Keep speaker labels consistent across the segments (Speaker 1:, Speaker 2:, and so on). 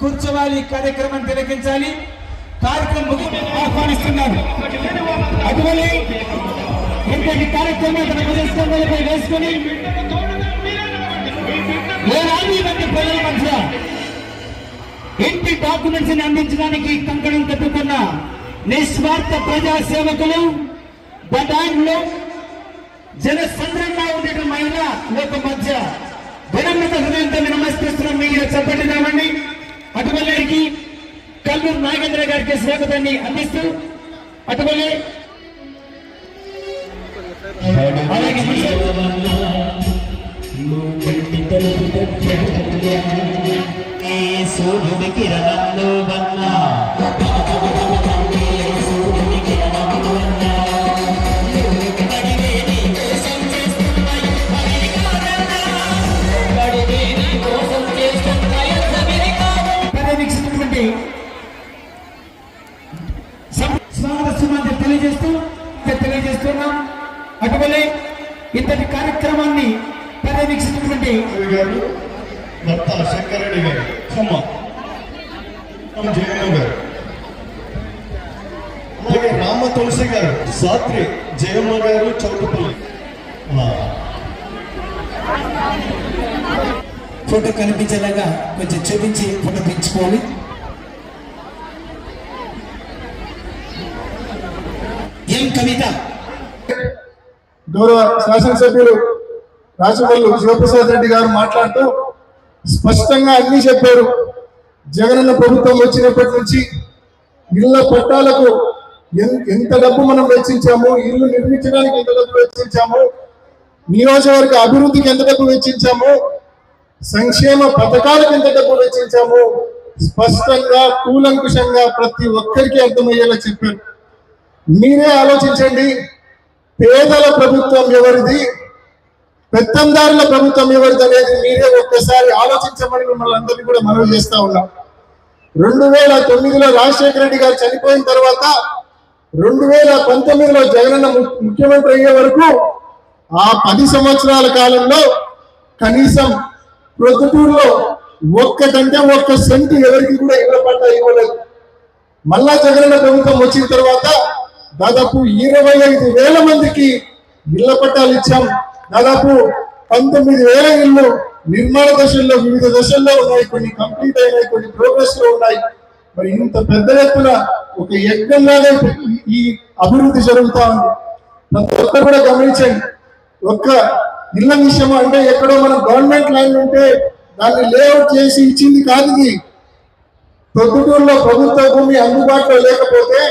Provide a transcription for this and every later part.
Speaker 1: కూర్చోవాలి కార్యక్రమాన్ని తిలకించాలి. కార్యక్రమం ఆహ్వానిస్తున్నారు. అటువంటి ఇంతటి కార్యక్రమం తన వేసుకొని వేలాది మంది ప్రజల మధ్య ఇంటి డాక్యుమెంట్స్ని అందించడానికి కంకణం కట్టుకున్న నిస్వార్థ ప్రజా సేవకులు జన జనసంద్రంగా ఉండే మహిళ లోక మధ్య వినమ్రత హృదయంతో నమస్కరిస్తున్నాం మీరు చెప్పండి అటువల్లికి కల్లూరు నాగేంద్ర గారికి స్వాగతాన్ని అందిస్తూ అటువల్లి అలాగే
Speaker 2: సూర్యుడి కిరణంలో వన్నా.
Speaker 1: కార్యక్రమాన్ని పర్యవేక్షించినటువంటి
Speaker 3: గారు భర్త శంకరెడ్డి గారు ఖమ్మ జయమ్మ గారు అలాగే రామ తులసి గారు సాత్రి జయమ్మ గారు చౌటుపల్లి ఆ,
Speaker 1: ఫోటో కనిపించేలాగా కొంచెం చూపించి ఫోటో తెచ్చుకోవాలి. ఏం కవిత?
Speaker 4: గౌరవ శాసనసభ్యులు రాచవల్లు శివప్రసాద్ రెడ్డి గారు మాట్లాడుతూ స్పష్టంగా అన్ని చెప్పారు. జగనన్న ప్రభుత్వం వచ్చినప్పటి నుంచి ఇళ్ళ పట్టాలకు ఎంత డబ్బు మనం వెచ్చించాము ఇల్లు నిర్మించడానికి ఎంత డబ్బు వెచ్చించాము నియోజకవర్గ అభివృద్ధికి ఎంత డబ్బు వెచ్చించాము సంక్షేమ పథకాలకు ఎంత డబ్బు వెచ్చించాము స్పష్టంగా కూలంకుషంగా ప్రతి ఒక్కరికి అర్థమయ్యేలా చెప్పారు. మీరే ఆలోచించండి. పేదల ప్రభుత్వం ఎవరిది? పెత్తందారుల ప్రభుత్వం ఎవరిదనేది మీరే ఒక్కసారి ఆలోచించమని మిమ్మల్ని అందరినీ కూడా మనవి చేస్తా ఉన్నాం. రెండు వేల తొమ్మిదిలో రాజశేఖర రెడ్డి గారు చనిపోయిన తర్వాత రెండు వేల పంతొమ్మిదిలో జగనన్న ముఖ్యమంత్రి అయ్యే వరకు ఆ పది సంవత్సరాల కాలంలో కనీసం ప్రొద్దుటూరులో ఒక్కటంటే ఒక్క సెంటు ఎవరికి కూడా ఇవ్వబడ్డ ఇవ్వలేదు. మళ్ళా జగనన్న ప్రభుత్వం వచ్చిన తర్వాత దాదాపు ఇరవై ఐదు వేల మందికి ఇళ్ళ పట్టాలు ఇచ్చాం. దాదాపు పంతొమ్మిది వేల ఇళ్ళు నిర్మాణ దశల్లో వివిధ దశల్లో ఉన్నాయి. కొన్ని కంప్లీట్ అయినాయి కొన్ని ప్రోగ్రెస్లో ఉన్నాయి. మరి ఇంత పెద్ద ఎత్తున ఒక యజ్ఞంలాగా ఈ- అభివృద్ధి జరుగుతా ఉంది. ప్రతి ఒక్కరు కూడా గమనించండి. ఒక్క ఇళ్ళ విషయం అంటే ఎక్కడో మనం గవర్నమెంట్ ల్యాండ్ ఉంటే దాన్ని లేఅవుట్ చేసి ఇచ్చింది కాదు ఇది. ప్రొద్దుటూరులో ప్రభుత్వ భూమి అందుబాటులో లేకపోతే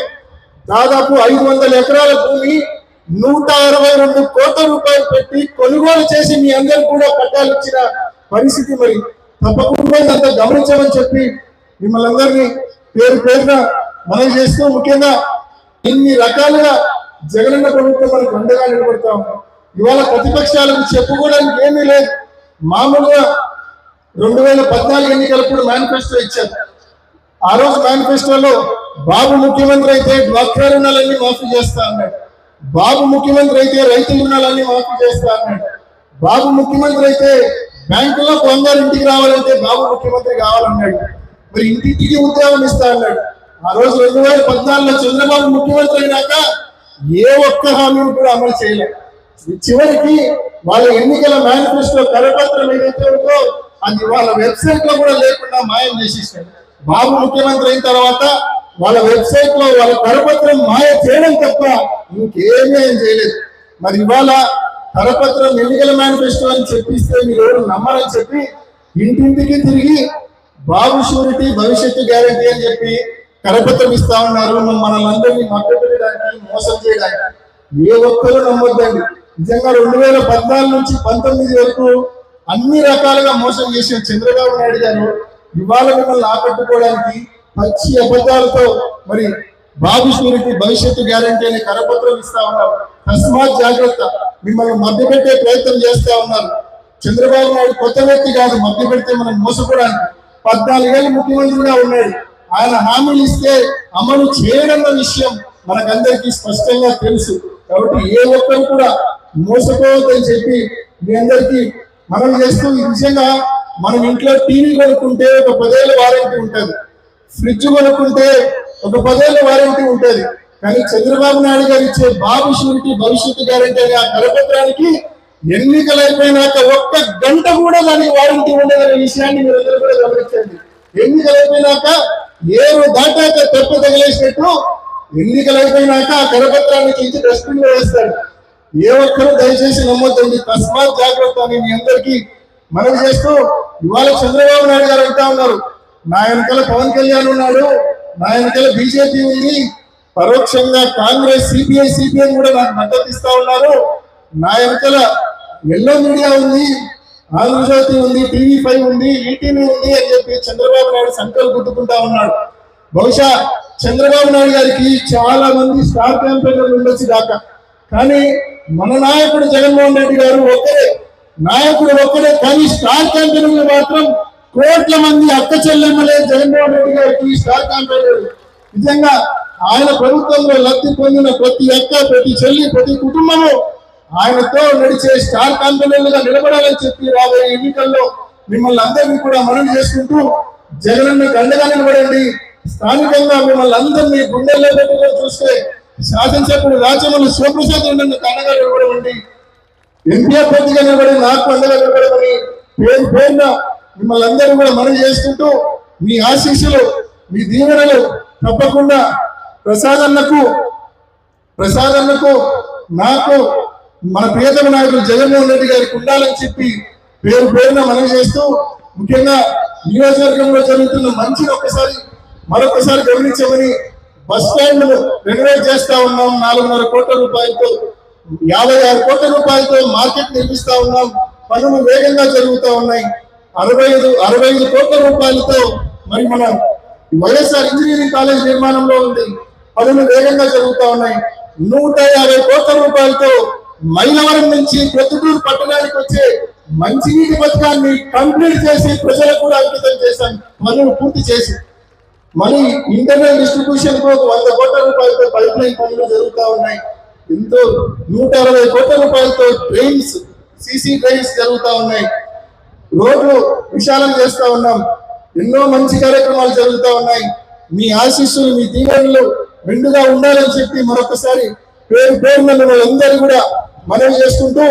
Speaker 4: దాదాపు ఐదు వందల ఎకరాల భూమి నూట అరవై రెండు కోట్ల రూపాయలు పెట్టి కొనుగోలు చేసి మీ అందరికి కూడా పట్టాలు ఇచ్చిన పరిస్థితి మరి తప్పకుండా అంత గమనించమని చెప్పి మిమ్మల్ని అందరినీ పేరు పేరున మనం చేస్తూ ముఖ్యంగా ఇన్ని రకాలుగా జగనన్న ప్రభుత్వం మనకు అండగా నిలబడతా ఉన్నాం ఇవాళ ప్రతిపక్షాలకు చెప్పుకోవడానికి ఏమీ లేదు. మామూలుగా రెండు వేల పద్నాలుగు ఎన్నికలప్పుడు మేనిఫెస్టో ఇచ్చారు. ఆ రోజు మేనిఫెస్టోలో బాబు ముఖ్యమంత్రి అయితే డ్వాక్రా రుణాలన్నీ మాఫీ చేస్తా అన్నాడు. బాబు ముఖ్యమంత్రి అయితే రైతు రుణాలన్నీ మాఫీ చేస్తా అన్నాడు బాబు ముఖ్యమంత్రి అయితే బ్యాంకులో బంగారు ఇంటికి రావాలంటే బాబు ముఖ్యమంత్రి కావాలన్నాడు. మరి ఇంటింటికి ఉద్యోగం ఇస్తా అన్నాడు ఆ రోజు రెండు వేల పద్నాలుగులో చంద్రబాబు ముఖ్యమంత్రి అయినాక ఏ ఒక్క హామీని కూడా అమలు చేయలేదు చివరికి వాళ్ళ ఎన్నికల మేనిఫెస్టో కరపత్రం ఏదైతే ఉందో అది వాళ్ళ వెబ్సైట్లో కూడా లేకుండా మాయం చేసేసాడు. బాబు ముఖ్యమంత్రి అయిన తర్వాత వాళ్ళ వెబ్సైట్లో వాళ్ళ కరపత్రం మాయ చేయడం తప్ప ఇంకేమీ ఆయన చేయలేదు. మరి ఇవాళ కరపత్రం ఎన్నికల మేనిఫెస్టో అని చెప్పిస్తే మీరు ఎవరు నమ్మరని చెప్పి ఇంటింటికి తిరిగి బాబు షూరిటీ భవిష్యత్తు గ్యారంటీ అని చెప్పి కరపత్రం ఇస్తా ఉన్నారు. మనల్ని అందరినీ మభ్యపెట్టడానికి మోసం చేయడానికి ఏ ఒక్కరు నమ్మొద్దండి. నిజంగా రెండు వేల పద్నాలుగు నుంచి పంతొమ్మిది వరకు అన్ని రకాలుగా మోసం చేసిన చంద్రబాబు నాయుడు గారు ఇవాళ మిమ్మల్ని ఆకట్టుకోవడానికి పచ్చి అబద్ధాలతో మరి బాబు భవిష్యత్తు గ్యారంటీ అనే కరపత్రం ఇస్తా ఉన్నారు. తస్మాత్ జాగ్రత్త మిమ్మల్ని మభ్యపెట్టే ప్రయత్నం చేస్తా ఉన్నారు. చంద్రబాబు నాయుడు కొత్త వ్యక్తి కాదు మభ్యపెడితే మనం మోసపోవడానికి. పద్నాలుగేళ్ళు ముఖ్యమంత్రిగా ఉన్నాడు. ఆయన హామీలు ఇస్తే అమలు చేయడం విషయం మనకందరికీ స్పష్టంగా తెలుసు. కాబట్టి ఏ ఒక్కరు కూడా మోసపోవద్దని చెప్పి మీ అందరికీ మనం చేస్తూ నిజంగా మనం ఇంట్లో టీవీ కొనుక్కుంటే ఒక పదేళ్ళ వారంటీ ఉంటుంది. ఫ్రిడ్జ్ కొనుక్కుంటే ఒక పదేళ్ళ వారంటీ ఉంటుంది. కానీ చంద్రబాబు నాయుడు గారు ఇచ్చే బాబు షూరిటీ భవిష్యత్తు గ్యారంటీ అనే ఆ కరపత్రానికి ఎన్నికలు అయిపోయినాక ఒక్క గంట కూడా దానికి వారంటీ ఉండదనే విషయాన్ని మీరందరూ కూడా గమనించండి. ఎన్నికలు అయిపోయినాక ఏరు దాటాక తెప్ప తగిలేసినట్టు ఎన్నికలు అయిపోయినాక ఆ కరపత్రాన్ని తీసి డస్ట్బిన్లో వేస్తాడు. ఏ ఒక్కరూ దయచేసి నమ్మొద్దండి. తస్మాత్ జాగ్రత్త అని మీ అందరికీ మనవి చేస్తూ ఇవాళ చంద్రబాబు నాయుడు గారు అంటా ఉన్నారు. నా వెనకాల పవన్ కళ్యాణ్ ఉన్నాడు. నా వెనకాల బీజేపీ ఉంది. పరోక్షంగా కాంగ్రెస్ సిపిఐ సిపిఎం కూడా నాకు మద్దతు ఇస్తా ఉన్నారు. నా వెనకాల ఎల్లో మీడియా ఉంది ఆంధ్రజ్యోతి ఉంది టీవీ ఫైవ్ ఉంది ఈటీవీ ఉంది అని చెప్పి చంద్రబాబు నాయుడు సంకల్ప గుట్టుకుంటా ఉన్నాడు. బహుశా చంద్రబాబు నాయుడు గారికి చాలా మంది స్టార్ క్యాంపెయినర్లు ఉండొచ్చు దాకా కానీ మన నాయకుడు జగన్మోహన్ రెడ్డి గారు ఒక్కరే. నాయకుడు ఒక్కడే కానీ స్టార్ క్యాంపెయినర్లు మాత్రం కోట్ల మంది అక్క చెల్లెమ్మలే జగన్మోహన్ రెడ్డి గారికి స్టార్ క్యాంపెయినర్ నిజంగా ఆయన ప్రభుత్వంలో లబ్ధి పొందిన ప్రతి అక్క ప్రతి చెల్లి ప్రతి కుటుంబము ఆయనతో నడిచే స్టార్ క్యాంపెయినర్లుగా నిలబడాలని చెప్పి రాబోయే ఎన్నికల్లో మిమ్మల్ని అందరినీ కూడా మనం చేసుకుంటూ జగనన్న గండగా నిలబడండి. స్థానికంగా మిమ్మల్ని అందరినీ గుండెల్లో పెట్టుకొని చూస్తే శాసనసభ్యుడు రాజమల్లి శివప్రసాద్ ఉండని కన్నగా నిలబడమండి. ఎన్టీఆర్ అభ్యర్థిగా నిలబడి నాకు అండగా నిలబడమని పేరు పేరున మిమ్మల్ని అందరూ కూడా మనం చేసుకుంటూ మీ ఆశీస్సులు మీ దీవెనలు తప్పకుండా ప్రసాదన్నకు ప్రసాదన్నకు నాకు మన ప్రియతమ నాయకుడు జగన్మోహన్ రెడ్డి గారికి ఉండాలని చెప్పి పేరు పేరున మనం చేస్తూ ముఖ్యంగా నియోజకవర్గంలో జరుగుతున్న మంచిని ఒక్కసారి మరొకసారి గమనించమని బస్ స్టాండ్ రెనోవేట్ చేస్తా ఉన్నాం. నాలుగున్నర కోట్ల రూపాయలతో యాభై ఆరు కోట్ల రూపాయలతో మార్కెట్ నిర్మిస్తా ఉన్నాం. పనులు వేగంగా జరుగుతూ ఉన్నాయి. అరవై ఐదు అరవై ఐదు కోట్ల రూపాయలతో మరి మన వైఎస్ఆర్ ఇంజనీరింగ్ కాలేజ్ నిర్మాణంలో ఉంది. పనులు వేగంగా జరుగుతూ ఉన్నాయి. నూట యాభై కోట్ల రూపాయలతో మైలవరం నుంచి ప్రొద్దుటూరు పట్టణానికి వచ్చే మంచినీటి పథకాన్ని కంప్లీట్ చేసి ప్రజలకు కూడా అంకితం చేశాం. పనులు పూర్తి చేసి. మరి ఇంటర్నల్ డిస్ట్రిబ్యూషన్కు వంద కోట్ల రూపాయలతో పైప్ లైన్ పనులు జరుగుతూ ఉన్నాయి. ఎంతో నూట అరవై కోట్ల రూపాయలతో డ్రైన్స్ సిసి డ్రైన్స్ జరుగుతూ ఉన్నాయి. రోడ్లు విశాలం చేస్తూ ఉన్నాం. ఎన్నో మంచి కార్యక్రమాలు జరుగుతూ ఉన్నాయి. మీ ఆశీస్సులు మీ దీవెనలు మెండుగా ఉండాలని చెప్పి మరొకసారి పేరు పేరున మిమ్మల్ని అందరూ కూడా మనవి చేసుకుంటూ